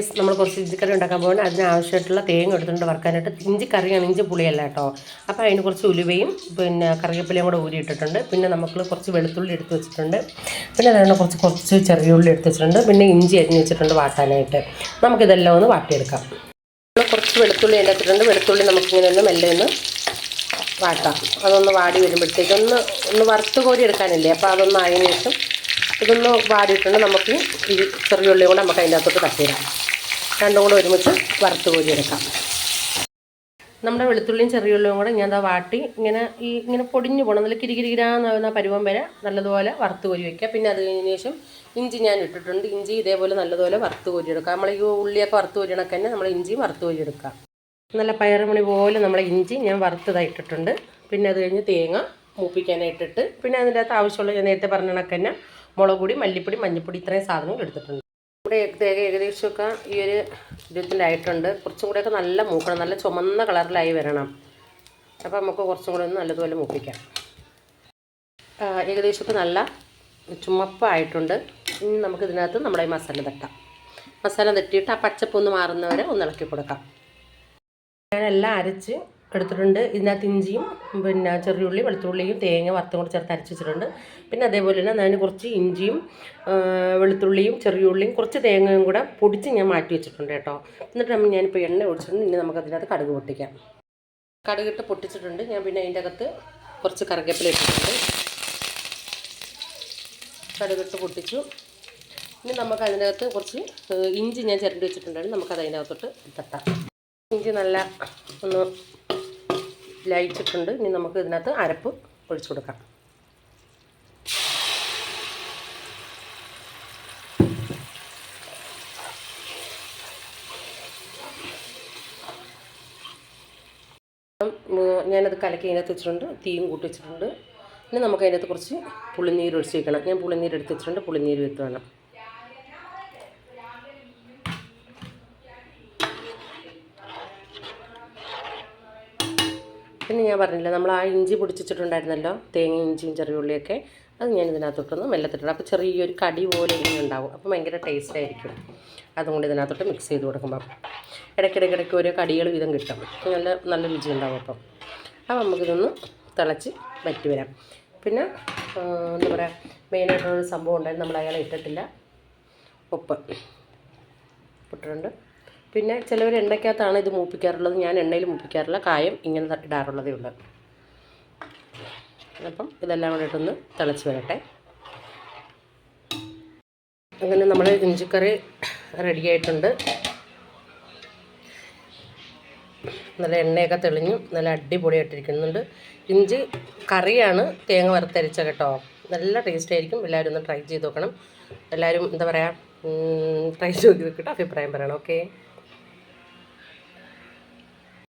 നമ്മൾ കുറച്ച് ഇഞ്ചിക്കറി ഉണ്ടാക്കാൻ പോകുന്നത് അതിനാവശ്യമായിട്ടുള്ള തേങ്ങ എടുത്തുകൊണ്ട് വറുക്കാനായിട്ട്. ഇഞ്ചി കറിയാണ് ഇഞ്ചി പുളിയല്ല കേട്ടോ. അപ്പോൾ അതിന് കുറച്ച് ഉലുവയും പിന്നെ കറിവേപ്പിലയും കൂടെ ഊരിയിട്ടിട്ടുണ്ട് പിന്നെ നമുക്ക് കുറച്ച് വെളുത്തുള്ളി എടുത്ത് വെച്ചിട്ടുണ്ട്. പിന്നെ അതുകൊണ്ട് കുറച്ച് കുറച്ച് ചെറിയ ഉള്ളി എടുത്ത് വെച്ചിട്ടുണ്ട്. പിന്നെ ഇഞ്ചി അരിഞ്ഞ് വെച്ചിട്ടുണ്ട് വാട്ടാനായിട്ട്. നമുക്കിതെല്ലാം ഒന്ന് വാട്ടിയെടുക്കാം. കുറച്ച് വെളുത്തുള്ളി അതിന്റെ അകത്തിട്ടുണ്ട്. വെളുത്തുള്ളി നമുക്കിങ്ങനെ ഒന്ന് മെല്ലെ ഒന്ന് വാട്ടാം. അതൊന്ന് വാടി വരുമ്പോഴത്തേക്ക് ഒന്ന് ഒന്ന് വറുത്ത് കോരി എടുക്കാനല്ലേ? അപ്പോൾ അതൊന്ന് ആയതിനു ശേഷം ഇതൊന്ന് വാടിയിട്ടുണ്ട്. നമുക്ക് ഈ ചെറിയ ഉള്ളി കൂടെ നമുക്ക് അതിന്റെ അകത്തോട്ട് തട്ടിയിടാം. രണ്ടും കൂടെ ഒരുമിച്ച് വറുത്ത് കോരി എടുക്കാം നമ്മുടെ വെളുത്തുള്ളിയും ചെറിയ ഉള്ളിയും കൂടെ ഞാൻ ദാ വാട്ടി ഇങ്ങനെ ഈ ഇങ്ങനെ പൊടിഞ്ഞു പോകണം നല്ല കിരികിരികിരാന്ന് പരുവം വരെ നല്ലതുപോലെ വറുത്ത് കോരി വയ്ക്കുക പിന്നെ അത് കഴിഞ്ഞ ശേഷം ഇഞ്ചി ഞാൻ ഇട്ടിട്ടുണ്ട്. ഇഞ്ചി ഇതേപോലെ നല്ലതുപോലെ വറുത്ത് കോരി എടുക്കുക നമ്മൾ ഈ ഉള്ളിയൊക്കെ വറുത്ത് കോരി തന്നെ നമ്മൾ ഇഞ്ചിയും വറുത്ത് കോരി നല്ല പയറുമണി പോലെ നമ്മളെ ഇഞ്ചി ഞാൻ വറുത്തതായിട്ടിട്ടുണ്ട് പിന്നെ അത് കഴിഞ്ഞ് തേങ്ങ മൂപ്പിക്കാനായിട്ടിട്ട് പിന്നെ അതിന്റെ അകത്ത് ആവശ്യമുള്ള ഞാൻ നേരത്തെ പറഞ്ഞ കണക്ക് തന്നെ മുളക് പൊടി മല്ലിപ്പൊടി മഞ്ഞൾപ്പൊടി ഇത്രയും സാധനങ്ങൾ എടുത്തിട്ടുണ്ട്. ഇവിടെ ഏകദേശം ഏകദേശമൊക്കെ ഈ ഒരു ഇരുപത്തിന്റെ ആയിട്ടുണ്ട്. കുറച്ചും കൂടെയൊക്കെ നല്ല മൂക്കണം. നല്ല ചുമന്ന കളറിലായി വരണം. അപ്പോൾ നമുക്ക് കുറച്ചും കൂടെ ഒന്ന് നല്ലതുപോലെ മൂപ്പിക്കാം. ഏകദേശമൊക്കെ നല്ല ചുമപ്പായിട്ടുണ്ട്. ഇനി നമുക്ക് ഇതിനകത്ത് നമ്മുടെ ഈ മസാല തട്ടാം. മസാല തട്ടിയിട്ട് ആ പച്ചപ്പൊന്ന് മാറുന്നവരെ ഒന്ന് ഇളക്കി കൊടുക്കാം. ഞാനെല്ലാം അരച്ച് എടുത്തിട്ടുണ്ട്. ഇതിനകത്ത് ഇഞ്ചിയും പിന്നെ ചെറിയുള്ളി വെളുത്തുള്ളിയും തേങ്ങ വറുത്തും കൂടെ ചേർത്ത് അരച്ച് വെച്ചിട്ടുണ്ട്. പിന്നെ അതേപോലെ തന്നെ അതിന് കുറച്ച് ഇഞ്ചിയും വെളുത്തുള്ളിയും ചെറിയുള്ളിയും കുറച്ച് തേങ്ങയും കൂടെ പൊടിച്ച് ഞാൻ മാറ്റി വെച്ചിട്ടുണ്ട് കേട്ടോ. എന്നിട്ട് നമ്മൾ ഞാനിപ്പോൾ എണ്ണ ഒഴിച്ചിട്ടുണ്ട്. ഇനി നമുക്ക് അതിനകത്ത് കടുക് പൊട്ടിക്കാം. കടുകിട്ട് പൊട്ടിച്ചിട്ടുണ്ട്. ഞാൻ പിന്നെ അതിന്റെ അകത്ത് കുറച്ച് കറിവേപ്പില ഇട്ടിട്ടുണ്ട്. കടുകിട്ട് പൊട്ടിച്ചു. ഇനി നമുക്ക് അതിനകത്ത് കുറച്ച് ഇഞ്ചി ഞാൻ ചിരണ്ടി വെച്ചിട്ടുണ്ടായിരുന്നു. നമുക്കത് അതിന്റെ അകത്തോട്ട് തട്ടാം. ഇഞ്ചി നല്ല ഒന്ന് ലയിച്ചിട്ടുണ്ട്. ഇനി നമുക്ക് ഇതിനകത്ത് അരപ്പ് ഒഴിച്ചു കൊടുക്കാം. ഞാനത് കലക്കി അതിനകത്ത് വെച്ചിട്ടുണ്ട്. തീയും കൂട്ടി വെച്ചിട്ടുണ്ട്. ഇനി നമുക്ക് അതിനകത്ത് കുറച്ച് പുളിനീര് ഒഴിച്ച് ഞാൻ പുളിനീര് എടുത്ത് വെച്ചിട്ടുണ്ട്. പുളിനീര് വെത്ത് വേണം. പിന്നെ ഞാൻ പറഞ്ഞില്ല നമ്മൾ ആ ഇഞ്ചി പൊടിച്ചിട്ടുണ്ടായിരുന്നല്ലോ തേങ്ങ ഇഞ്ചിയും ചെറിയ ഉള്ളിയൊക്കെ അത് ഞാൻ ഇതിനകത്തോട്ടൊന്ന് മെല്ലത്തിട്ടുണ്ട്. അപ്പോൾ ചെറിയൊരു കടി പോലെ ഇങ്ങനെ ഉണ്ടാവും. അപ്പോൾ ഭയങ്കര ടേസ്റ്റ് ആയിരിക്കും. അതും കൂടി ഇതിനകത്തോട്ട് മിക്സ് ചെയ്ത് കൊടുക്കുമ്പം. ഇടയ്ക്കിടയ്ക്കിടയ്ക്ക് ഓരോ കടികൾ വീതം കിട്ടും. നല്ല നല്ല രുചി ഉണ്ടാവും അപ്പം. അപ്പോൾ നമുക്കിതൊന്ന് തിളച്ച് വറ്റി വരാം. പിന്നെ എന്താ പറയുക മെയിനായിട്ടുള്ളൊരു സംഭവം ഉണ്ടായിരുന്നു നമ്മൾ അയാളെ ഇട്ടിട്ടില്ല. ഉപ്പ്. ഇട്ടിട്ടുണ്ട്. പിന്നെ ചിലവർ എണ്ണയ്ക്കകത്താണ് ഇത് മൂപ്പിക്കാറുള്ളത്. ഞാൻ എണ്ണയിൽ മൂപ്പിക്കാറില്ല. കായം ഇങ്ങനെ ഇടാറുള്ളതേ ഉള്ളൂ. അപ്പം ഇതെല്ലാം കൂടെ ഇട്ടൊന്ന് തിളച്ച് വരട്ടെ. അങ്ങനെ നമ്മുടെ ഇഞ്ചിക്കറി റെഡി ആയിട്ടുണ്ട്. നല്ല എണ്ണയൊക്കെ തെളിഞ്ഞു. നല്ല അടിപൊളി അടിപൊളിയായിട്ടിരിക്കുന്നുണ്ട്. ഇഞ്ചി കറിയാണ് തേങ്ങ വറുത്തരച്ച കേട്ടോ. നല്ല ടേസ്റ്റ് ആയിരിക്കും. എല്ലാവരും ഒന്ന് ട്രൈ ചെയ്ത് നോക്കണം. എല്ലാവരും എന്താ പറയുക ട്രൈ ചെയ്ത് നോക്കിയിട്ട് അഭിപ്രായം പറയണം. ഓക്കെ